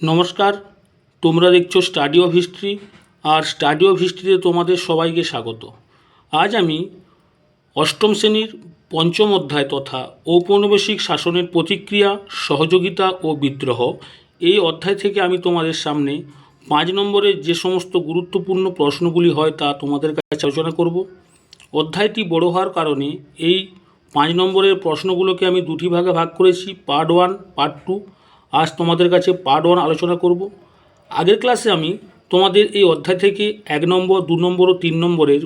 নমস্কার, তোমরা দেখছ স্টাডি অফ হিস্ট্রি আর স্টাডি অফ হিস্ট্রিতে তোমাদের সবাইকে স্বাগত। আজ আমি অষ্টম শ্রেণির পঞ্চম অধ্যায় তথা ঔপনিবেশিক শাসনের প্রতিক্রিয়া, সহযোগিতা ও বিদ্রোহ এই অধ্যায় থেকে আমি তোমাদের সামনে পাঁচ নম্বরের যে সমস্ত গুরুত্বপূর্ণ প্রশ্নগুলি হয় তা তোমাদের কাছে আলোচনা করব। অধ্যায়টি বড় হওয়ার কারণে এই পাঁচ নম্বরের প্রশ্নগুলোকে আমি দুটি ভাগে ভাগ করেছি পার্ট ওয়ান পার্ট টু আজ তোমাদের কাছে পার্ট ওয়ান আলোচনা করব। আগের ক্লাসে আমি তোমাদের এই অধ্যায় থেকে এক নম্বর, দু নম্বর ও তিন নম্বরের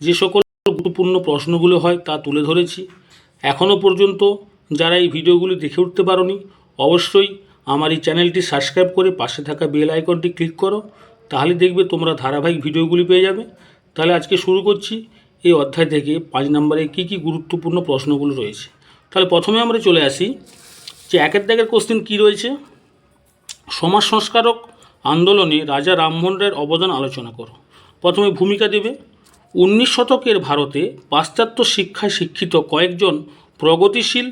যে সকল গুরুত্বপূর্ণ প্রশ্নগুলো হয় তা তুলে ধরেছি। এখনও পর্যন্ত যারা এই ভিডিওগুলি দেখে উঠতে পারোনি, অবশ্যই আমার এই চ্যানেলটি সাবস্ক্রাইব করে পাশে থাকা বেল আইকনটি ক্লিক করো, তাহলে দেখবে তোমরা ধারাবাহিক ভিডিওগুলি পেয়ে যাবে। তাহলে আজকে শুরু করছি এই অধ্যায় থেকে পাঁচ নম্বরে কী কী গুরুত্বপূর্ণ প্রশ্নগুলো রয়েছে। তাহলে প্রথমে আমরা চলে আসি যে একের দাগের কোশ্চেন কী রয়েছে? সমাজ সংস্কারক আন্দোলনে রাজা রামমোহন রায়ের অবদান আলোচনা করো। প্রথমে ভূমিকা দেবে, উনিশ শতকের ভারতে পাশ্চাত্য শিক্ষায় শিক্ষিত কয়েকজন প্রগতিশীল,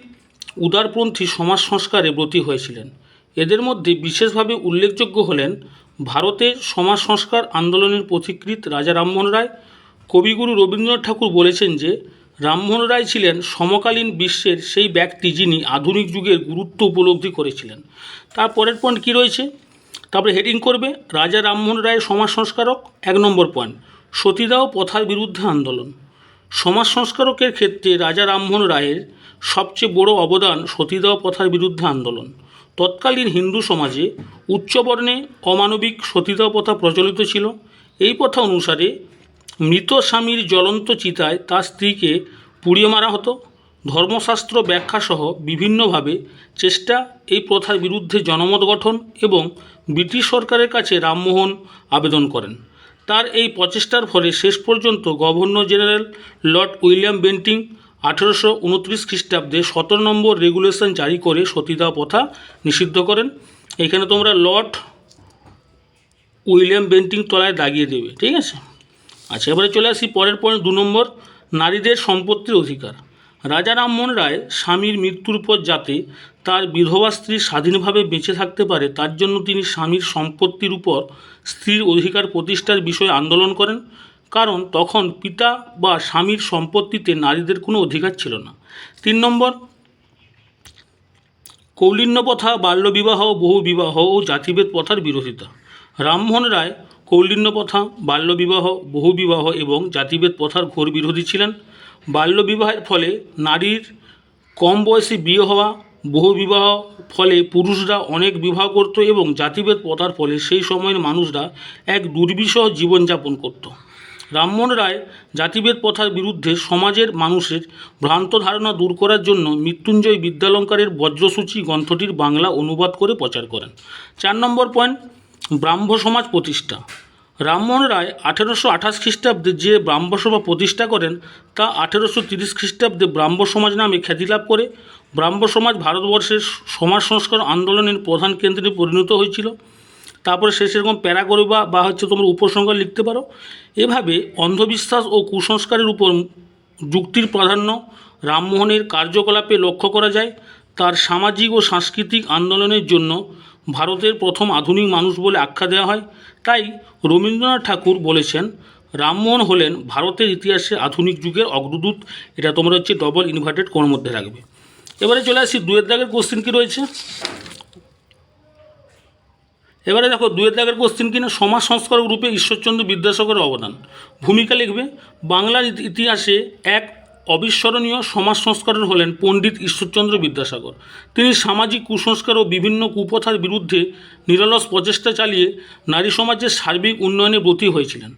উদারপন্থী সমাজ সংস্কারে ব্রতী হয়েছিলেন। এদের মধ্যে বিশেষভাবে উল্লেখযোগ্য হলেন ভারতের সমাজ সংস্কার আন্দোলনের পথিকৃৎ রাজা রামমোহন রায়। কবিগুরু রবীন্দ্রনাথ ঠাকুর বলেছেন যে রামমোহন রায় ছিলেন সমকালীন বিশ্বের সেই ব্যক্তি যিনি আধুনিক যুগের গুরুত্ব উপলব্ধি করেছিলেন। তার পরের পয়েন্ট কী রয়েছে? তারপরে হেডিং করবে, রাজা রামমোহন রায়ের সমাজ সংস্কারক, এক নম্বর পয়েন্ট সতীদাহ প্রথার বিরুদ্ধে আন্দোলন। সমাজ সংস্কারকের ক্ষেত্রে রাজা রামমোহন রায়ের সবচেয়ে বড় অবদান সতীদাহ প্রথার বিরুদ্ধে আন্দোলন। তৎকালীন হিন্দু সমাজে উচ্চবর্ণে অমানবিক সতীদাহ প্রথা প্রচলিত ছিল। এই প্রথা অনুসারে মৃত স্বামীর জ্বলন্ত চিতায় তার স্ত্রীকে পুড়িয়ে মারা হতো। ধর্মশাস্ত্র ব্যাখ্যাসহ বিভিন্নভাবে চেষ্টা এই প্রথার বিরুদ্ধে জনমত গঠন এবং ব্রিটিশ সরকারের কাছে রামমোহন আবেদন করেন। তার এই প্রচেষ্টার ফলে শেষ পর্যন্ত governor general lord William Bentinck আঠেরোশো উনত্রিশ খ্রিস্টাব্দে সতেরো নম্বর রেগুলেশন জারি করে সতীদাহ প্রথা নিষিদ্ধ করেন। এখানে তোমরা লর্ড উইলিয়াম বেন্টিং তলায় দাগিয়ে দেবে, ঠিক আছে? আচ্ছা এবারে চলে আসি পরের পয়েন্ট, দু নম্বর, নারীদের সম্পত্তির অধিকার। রাজা রামমোহন রায় স্বামীর মৃত্যুর পর যাতে তার বিধবা স্ত্রী স্বাধীনভাবে বেঁচে থাকতে পারে, তার জন্য তিনি স্বামীর সম্পত্তির উপর স্ত্রীর অধিকার প্রতিষ্ঠার বিষয়ে আন্দোলন করেন। কারণ তখন পিতা বা স্বামীর সম্পত্তিতে নারীদের কোনো অধিকার ছিল না। তিন নম্বর কৌলিন্য প্রথা বাল্যবিবাহ বহু বিবাহ ও জাতিভেদ প্রথার বিরোধিতা। রামমোহন রায় কৌলিন্য প্রথা, বাল্যবিবাহ, বহুবিবাহ এবং জাতিভেদ প্রথার ঘোর বিরোধী ছিলেন। বাল্যবিবাহের ফলে নারীর কম বয়সে বিয়ে হওয়া, বহুবিবাহ ফলে পুরুষরা অনেক বিবাহ করত এবং জাতিভেদ প্রথার ফলে সেই সময়ের মানুষরা এক দুর্বিষহ জীবনযাপন করত। রামমোহন রায় জাতিভেদ প্রথার বিরুদ্ধে সমাজের মানুষের ভ্রান্ত ধারণা দূর করার জন্য মৃত্যুঞ্জয় বিদ্যালঙ্কারের বজ্রসূচি গ্রন্থটির বাংলা অনুবাদ করে প্রচার করেন। চার নম্বর পয়েন্ট ব্রাহ্ম সমাজ প্রতিষ্ঠা। রামমোহন রায় আঠেরোশো আঠাশ খ্রিস্টাব্দে যে ব্রাহ্মসভা প্রতিষ্ঠা করেন, তা আঠেরোশো তিরিশ খ্রিস্টাব্দে ব্রাহ্ম সমাজ নামে খ্যাতি লাভ করে। ব্রাহ্ম সমাজ ভারতবর্ষের সমাজ সংস্কার আন্দোলনের প্রধান কেন্দ্রে পরিণত হয়েছিল। তারপরে সে সেরকম প্যারা করে বা হচ্ছে তোমরা উপসংহার লিখতে পারো। এভাবে অন্ধবিশ্বাস ও কুসংস্কারের উপর যুক্তির প্রাধান্য রামমোহনের কার্যকলাপে লক্ষ্য করা যায়। তার সামাজিক ও সাংস্কৃতিক আন্দোলনের জন্য ভারতের প্রথম আধুনিক মানুষ বলে আখ্যা দেওয়া হয়। তাই রবীন্দ্রনাথ ঠাকুর বলেছেন রামমোহন হলেন ভারতের ইতিহাসে আধুনিক যুগের অগ্রদূত। এটা তোমরা হচ্ছে ডবল ইনভার্টেড কোণের মধ্যে রাখবে। এবারে চলে আসি, দুয়ের দাগের কোশ্চেন কী রয়েছে? এবারে দেখো, দুয়ের দাগের কোশ্চেন কিনা সমাজ সংস্কারক রূপে ঈশ্বরচন্দ্র বিদ্যাসাগরের অবদান। ভূমিকা লিখবে, বাংলার ইতিহাসে এক অবিস্মরণীয় সমাজ সংস্কারক হলেন পণ্ডিত ঈশ্বরচন্দ্র বিদ্যাসাগর। তিনি সামাজিক কুসংস্কার ও বিভিন্ন কুপ্রথার বিরুদ্ধে নিরলস প্রচেষ্টা চালিয়ে নারী সমাজের সার্বিক উন্নয়নে ব্রতী হয়েছিলেন।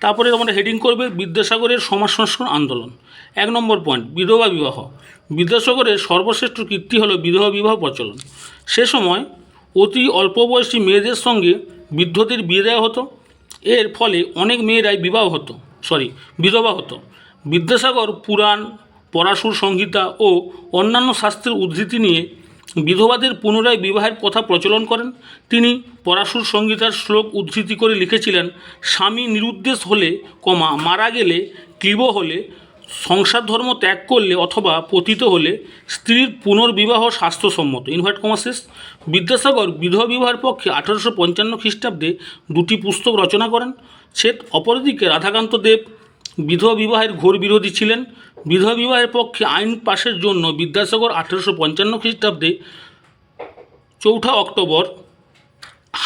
তারপরে আমরা হেডিং করবে বিদ্যাসাগরের সমাজ সংস্কার আন্দোলন। এক নম্বর পয়েন্ট বিধবা বিবাহ। বিদ্যাসাগরের সর্বশ্রেষ্ঠ কীর্তি হল বিধবা বিবাহ প্রচলন। সে সময় অতি অল্প বয়সী মেয়েদের সঙ্গে বৃদ্ধদের বিয়ে দেওয়া হতো। এর ফলে অনেক মেয়েরাই বিবাহ হতো সরি বিধবা হতো। বিদ্যাসাগর, পুরাণ, পরাশুর সংহিতা ও অন্যান্য শাস্ত্রের উদ্ধৃতি নিয়ে বিধবাদের পুনরায় বিবাহের কথা প্রচলন করেন। তিনি পরাশুর সংহিতার শ্লোক উদ্ধৃতি করে লিখেছিলেন, স্বামী নিরুদ্দেশ হলে কমা, মারা গেলে ক্লীব হলে সংসার ধর্ম ত্যাগ করলে অথবা পতিত হলে স্ত্রীর পুনর্বিবাহ স্বাস্থ্যসম্মত। ইনভার্ট কমাসেস বিদ্যাসাগর বিধবা বিবাহের পক্ষে আঠারোশো পঞ্চান্ন খ্রিস্টাব্দে দুটি পুস্তক রচনা করেন। সে অপরদিকে রাধাকান্ত দেব বিধবা বিবাহের ঘোর বিরোধী ছিলেন। বিধবা বিবাহের পক্ষে আইন পাশের জন্য বিদ্যাসাগর আঠেরোশো পঞ্চান্ন খ্রিস্টাব্দে চৌঠা অক্টোবর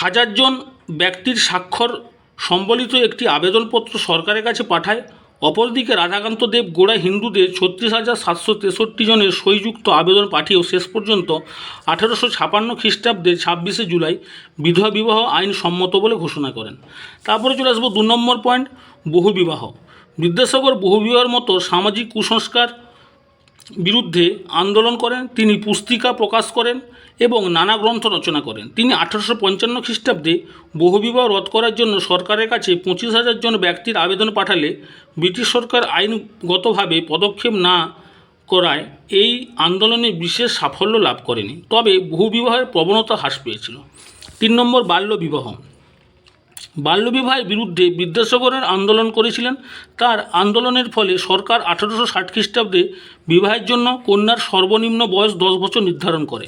হাজারজন ব্যক্তির স্বাক্ষর সম্বলিত একটি আবেদনপত্র সরকারের কাছে পাঠায়। অপরদিকে রাধাকান্ত দেব গোড়া হিন্দুদের ছত্রিশ হাজার সাতশো তেষট্টি জনের সইযুক্ত আবেদন পাঠিয়েও শেষ পর্যন্ত আঠারোশো ছাপান্ন খ্রিস্টাব্দের ছাব্বিশে জুলাই বিধবা বিবাহ আইন সম্মত বলে ঘোষণা করেন। তারপরে চলে আসব দু নম্বর পয়েন্ট বহুবিবাহ বিদ্যাসাগর বহুবিবাহের মতো সামাজিক কুসংস্কার বিরুদ্ধে আন্দোলন করেন, তিনি পুস্তিকা প্রকাশ করেন এবং নানা গ্রন্থ রচনা করেন। তিনি আঠারোশো পঞ্চান্ন খ্রিস্টাব্দে বহুবিবাহ রদ করার জন্য সরকারের কাছে পঁচিশ হাজার জন ব্যক্তির আবেদন পাঠালে ব্রিটিশ সরকার আইনগতভাবে পদক্ষেপ না করায় এই আন্দোলনে বিশেষ সাফল্য লাভ করেনি। তবে বহুবিবাহের প্রবণতা হ্রাস পেয়েছিল। তিন নম্বর, বাল্যবিবাহ। বাল্যবিবাহের বিরুদ্ধে বিদ্যাসাগরের আন্দোলন করেছিলেন। তার আন্দোলনের ফলে সরকার আঠারোশো ষাট খ্রিস্টাব্দে বিবাহের জন্য কন্যার সর্বনিম্ন বয়স দশ বছর নির্ধারণ করে।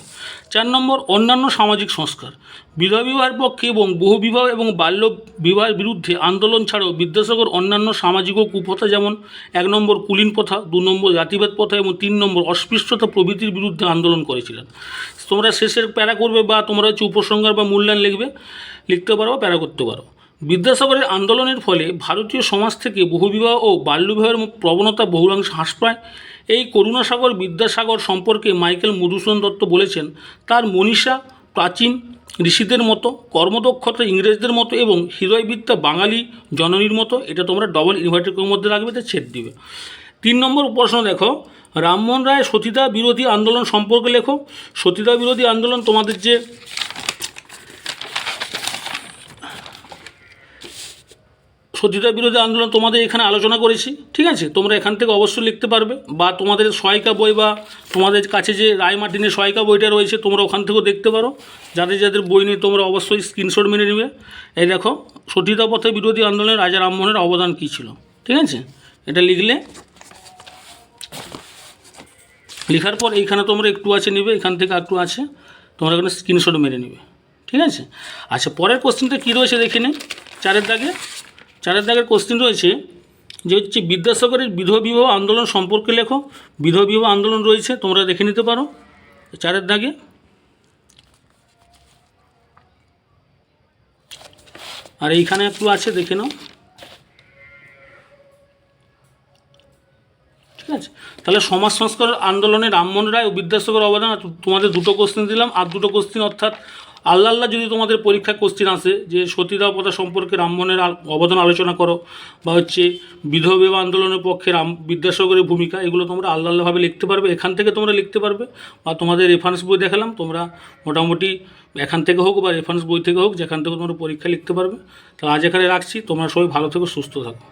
চার নম্বর, অন্যান্য সামাজিক সংস্কার। বিধবা বিবাহের পক্ষে এবং বহু বিবাহ এবং বাল্য বিবাহের বিরুদ্ধে আন্দোলন ছাড়াও বিদ্যাসাগর অন্যান্য সামাজিক ও কুপ্রথা যেমন এক নম্বর কুলীন প্রথা, দু নম্বর জাতিভেদ প্রথা এবং তিন নম্বর অস্পৃশ্যতা প্রভৃতির বিরুদ্ধে আন্দোলন করেছিলেন। তোমরা শেষের প্যারা করবে বা তোমরা হচ্ছে উপসংহার বা মূল্যায়ন লিখবে, লিখতে পারো বা প্যারা করতে পারো। বিদ্যাসাগরের আন্দোলনের ফলে ভারতীয় সমাজ থেকে বহুবিবাহ ও বাল্যবিবাহের প্রবণতা বহুলাংশ হ্রাস পায়। এই করুণাসাগর বিদ্যাসাগর সম্পর্কে মাইকেল মধুসূদন দত্ত বলেছেন, তার মনীষা প্রাচীন ঋষিদের মতো, কর্মদক্ষতা ইংরেজদের মতো এবং হৃদয়বিদ্যা বাঙালি জননীর মতো, এটা তোমরা ডবল ইনভার্টের মধ্যে রাখবে তো ছেদ দিবে। তিন নম্বর প্রশ্ন দেখো, রামমোহন রায় সতীদাহ বিরোধী আন্দোলন সম্পর্কে লেখো। সতীদাহ বিরোধী আন্দোলন তোমাদের যে সতীদাহ বিরোধী আন্দোলন তোমাদের এখানে আলোচনা করেছি, ঠিক আছে? তোমরা এখান থেকে অবশ্যই লিখতে পারবে। বা তোমাদের সহায়িকা বই বা তোমাদের কাছে যে রায় মার্টিনের সহায়িকা বইটা রয়েছে, তোমরা ওখান থেকেও দেখতে পারো। যাদের যাদের বই নিয়ে তোমরা অবশ্যই স্ক্রিনশট মেনে নেবে। এই দেখো সতীদাহ পথে বিরোধী আন্দোলনে রাজা রামমোহনের অবদান কী ছিল? ঠিক আছে? এটা লিখলে, লেখার পর এইখানে তোমরা একটু আছে নেবে, এখান থেকে একটু আছে, তোমরা এখানে স্ক্রিনশট মেরে নেবে। ঠিক আছে? আচ্ছা পরের কোশ্চেনটা কী রয়েছে দেখে নে, চারের দাগে। চারের দাগের কোশ্চেন রয়েছে যে হচ্ছে বিদ্যাসাগরের বিধবা বিবাহ আন্দোলন সম্পর্কে লেখো। বিধবা বিবাহ আন্দোলন রয়েছে, তোমরা দেখে নিতে পারো। চারের দাগে। আর এইখানে একটু আছে, দেখে নাও। ঠিক আছে? তাহলে সমাজ সংস্কার আন্দোলনে রামমোহন রায় ও বিদ্যাসাগর অবদান তোমাদের দুটো কোশ্চেন দিলাম। আর দুটো কোশ্চেন অর্থাৎ আল্লাহ আল্লাহ যদি তোমাদের পরীক্ষায় কোশ্চেন আসে যে সতীদাহ প্রথা সম্পর্কে রামমোহনের অবদান আলোচনা করো, বা হচ্ছে বিধবা আন্দোলনের পক্ষে রাম বিদ্যাসাগরের ভূমিকা, এগুলো তোমরা আল্লাহ আল্লাহভাবে লিখতে পারবে, এখান থেকে তোমরা লিখতে পারবে, বা তোমাদের রেফারেন্স বই দেখালাম, তোমরা মোটামুটি এখান থেকে হোক বা রেফারেন্স বই থেকে হোক, যেখান থেকে তোমরা পরীক্ষা লিখতে পারবে। তাহলে আজ এখানে রাখছি, তোমরা সবাই ভালো থেকো, সুস্থ থাকো।